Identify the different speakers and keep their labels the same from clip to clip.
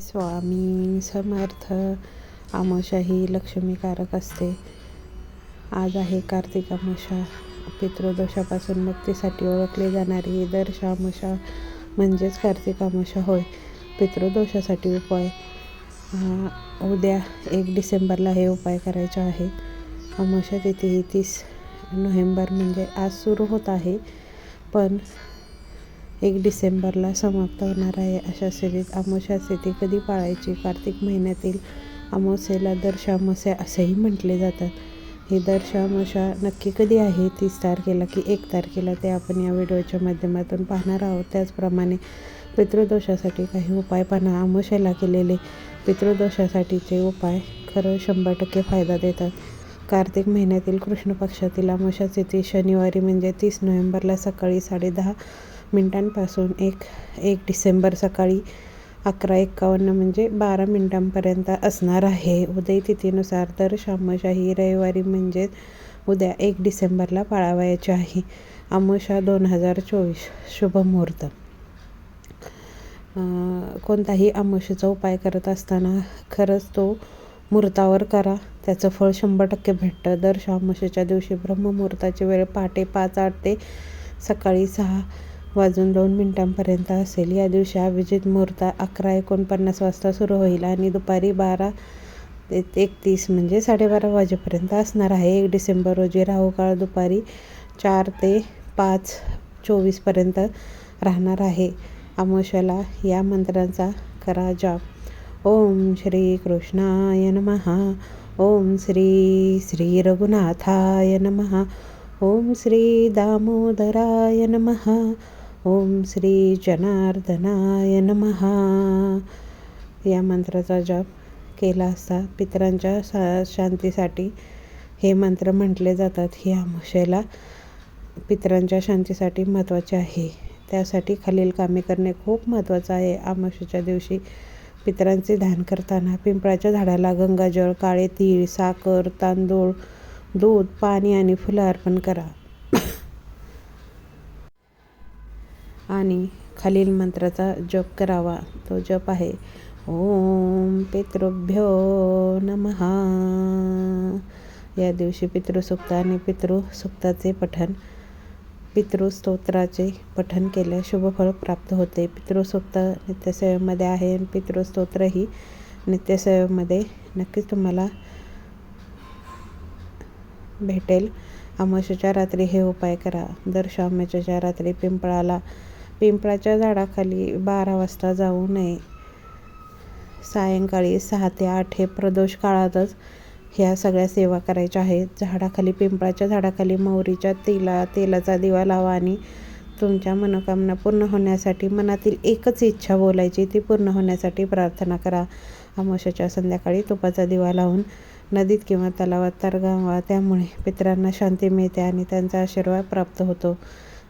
Speaker 1: स्वामी समर्थ. आमोशा ही लक्ष्मीकारक असते. आज आहे कार्तिक आमोशा. पितृदोषापासून मुक्तीसाठी ओळखली जाणारी दर्श आमोशा म्हणजेच कार्तिक आमोशा होय. पितृदोषासाठी उपाय उद्या एक डिसेंबरला हे उपाय करायचे आहेत. आमोशा तिथी तीस नोव्हेंबर म्हणजे आज सुरू होत आहे. पण एक डिसेंबरला समाप्त होणार आहे. अशा स्थितीत अमावस्या स्थिती कधी पाळायची? कार्तिक महिन्यातील अमावस्येला दर्शामस्या असेही म्हटले जातात. ही दर्शामशा नक्की कधी आहे? तीस तारखेला की एक तारखेला ते आपण या व्हिडिओच्या माध्यमातून पाहणार आहोत. त्याचप्रमाणे पितृदोषासाठी काही उपाय पाहणं अमावस्येला केलेले पितृदोषासाठीचे उपाय खरं शंभर टक्के फायदा देतात. कार्तिक महिन्यातील कृष्ण पक्षातील अमावस्या स्थिती शनिवारी म्हणजे तीस नोव्हेंबरला सकाळी साडेदहा मिनिटांपासून एक एक डिसेंबर सकाळी अकरा एक्कावन्न म्हणजे बारा मिनिटांपर्यंत असणार आहे. उदय तिथीनुसार तर शामशाही रविवारी म्हणजेच उद्या एक डिसेंबरला पाळावयाची आहे. अमावस्या दोन हजार चोवीस. शुभ मुहूर्त. कोणताही अमावस्येचा उपाय करत असताना खरंच तो मुहूर्तावर करा. त्याचं फळ शंभर टक्के भेटतं. दर अमावस्येच्या दिवशी ब्रह्ममुहूर्ताची वेळ पहाटे पाच आठ ते सकाळी सहा वाजून दोन मिनिटांपर्यंत असेल. या दिवशी अभिजित मुहूर्त अकरा एकोणपन्नास वाजता सुरू होईल आणि दुपारी बारा ते एकतीस म्हणजे साडेबारा वाजेपर्यंत असणार आहे. एक डिसेंबर रोजी राहुकाळ दुपारी चार ते पाच चोवीसपर्यंत राहणार आहे. अमावस्याला या मंत्रांचा करा जाप. ओम श्री कृष्णाय नमहा ओम श्री श्री रघुनाथाय नमः. ओम श्री दामोदराय नमः. ओम श्री जनार्दनाय नमहा या मंत्राचा जप केला असता पितरांच्या शा शांतीसाठी हे मंत्र म्हटले जातात. ही अमावस्येला पितरांच्या शांतीसाठी महत्त्वाचे आहे. त्यासाठी खालील कामे करणे खूप महत्त्वाचं आहे. अमावस्येच्या दिवशी पितरांचे ध्यान करताना पिंपळाच्या झाडाला गंगाजळ काळे तीळ साखर तांदूळ दूध पाणी आणि फुलं अर्पण करा. आणि खालील मंत्राचा जप करावा. तो जप आहे ओम पितृभ्यो नमहा या दिवशी पितृसुक्त आणि पितृसुक्ताचे पठण पितृस्तोत्राचे पठण केल्यास शुभफळ प्राप्त होते. पितृसुक्त नित्यसेवेमध्ये आहे पितृस्तोत्र पितृस्तोत्रही नित्यसेवेमध्ये नक्कीच तुम्हाला भेटेल. अमावस्याच्या रात्री हे उपाय करा. दर अमावस्येच्या रात्री पिंपळाला पिंपळाच्या झाडाखाली बारा वाजता जाऊ नये. सायंकाळी सहा ते आठ हे प्रदोष काळातच ह्या सगळ्या सेवा करायच्या आहेत. झाडाखाली पिंपळाच्या झाडाखाली मोहरीच्या तेला तेलाचा दिवा लावा आणि तुमच्या मनोकामना पूर्ण होण्यासाठी मनातील एकच इच्छा बोलायची ती पूर्ण होण्यासाठी प्रार्थना करा. अमावस्याच्या संध्याकाळी तुपाचा दिवा लावून नदीत किंवा तलावात तरगावा त्यामुळे पितरांना शांती मिळते आणि त्यांचा आशीर्वाद प्राप्त होतो.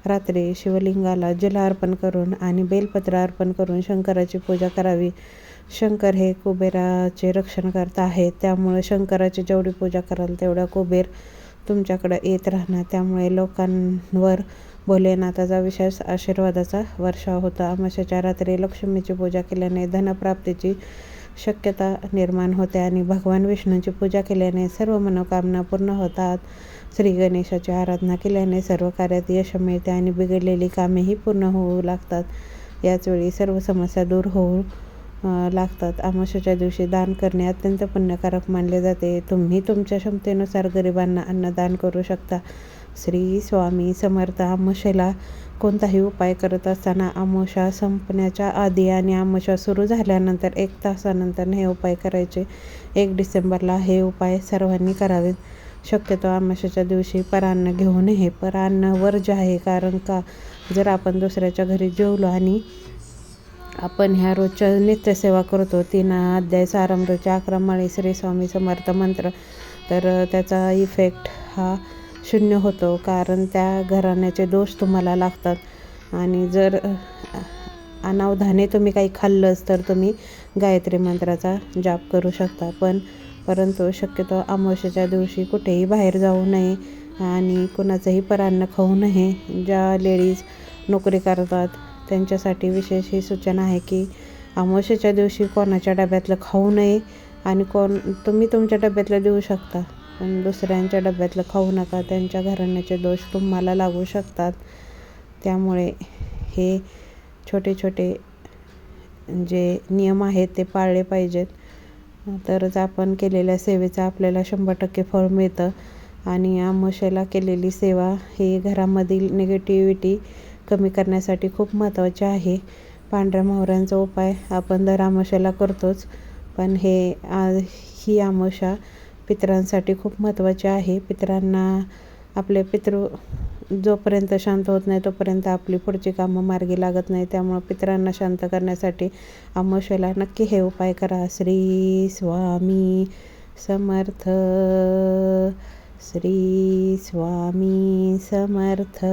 Speaker 1: रात्री शिवलिंगाला जल अर्पण करून आणि बेलपत्र अर्पण करून शंकराची पूजा करावी. शंकर हे कुबेराचे रक्षण करता आहेत. त्यामुळे शंकराची जेवढी पूजा कराल तेवढा कुबेर तुमच्याकडे येत राहणार. त्यामुळे लोकांवर भोलेनाथाचा विशेष आशीर्वादाचा वर्षाव होता. अमाशाच्या रात्री लक्ष्मीची पूजा केल्याने धनप्राप्तीची शक्यता निर्माण होते आणि भगवान विष्णूची पूजा केल्याने सर्व मनोकामना पूर्ण होतात. श्री गणेशाची आराधना केल्याने सर्व कार्यात यश मिळते आणि बिघडलेली कामेही पूर्ण होऊ लागतात. याचवेळी सर्व समस्या दूर होऊ लागतात. आमाशाच्या दिवशी दान करणे अत्यंत पुण्यकारक मानले जाते. तुम्ही तुमच्या क्षमतेनुसार गरिबांना अन्नदान करू शकता. श्री स्वामी समर्थ आमशेला कोणताही उपाय करत असताना आमोशा संपण्याच्या आधी आणि आमोशा सुरू झाल्यानंतर एक तासानंतर हे उपाय करायचे. एक डिसेंबरला हे उपाय सर्वांनी करावेत. शक्यतो आमाशाच्या दिवशी परान्न घेऊ नये. परान्न वर्ज आहे कारण का? जर आपण दुसऱ्याच्या घरी जेवलो आणि आपण ह्या रोजच्या नित्यसेवा करतो तीन अध्याय सारामृतच्या अकरा माळी श्री स्वामी समर्थ मंत्र तर त्याचा इफेक्ट हा शून्य होतो कारण त्या घराण्याचे दोष तुम्हाला लागतात. आणि जर अनावधाने तुम्ही काही खाल्लंच तर तुम्ही गायत्री मंत्राचा जाप करू शकता. पण परंतु शक्यतो अमावस्येच्या दिवशी कुठेही बाहेर जाऊ नये आणि कुणाचंही परान्न खाऊ नये. ज्या लेडीज नोकरी करतात त्यांच्यासाठी विशेष ही सूचना आहे की अमावस्येच्या दिवशी कोणाच्या डब्यातलं खाऊ नये आणि कोण तुम्ही तुमच्या डब्यातलं देऊ शकता. पण दुसऱ्यांच्या डब्यातलं खाऊ नका त्यांच्या घराण्याचे दोष तुम्हाला लागू शकतात. त्यामुळे हे छोटे छोटे जे नियम आहेत ते पाळले पाहिजेत. तरच आपण केलेल्या सेवेचं आपल्याला शंभर टक्के फळ मिळतं. आणि आमोशेला केलेली सेवा ही घरामधील निगेटिव्हिटी कमी करण्यासाठी खूप महत्त्वाची आहे. पांढऱ्या मोहऱ्यांचा उपाय आपण दर आमोशाला करतोच. पण हे आ ही आमोशा पितरांसाठी खूप महत्त्वाचे आहे. पितरांना आपले पितृ जोपर्यंत शांत होत नाही तोपर्यंत आपली पुढची कामं मार्गी लागत नाही. त्यामुळं पितरांना शांत करण्यासाठी अमावस्येला नक्की हे उपाय करा. श्री स्वामी समर्थ. श्री स्वामी समर्थ.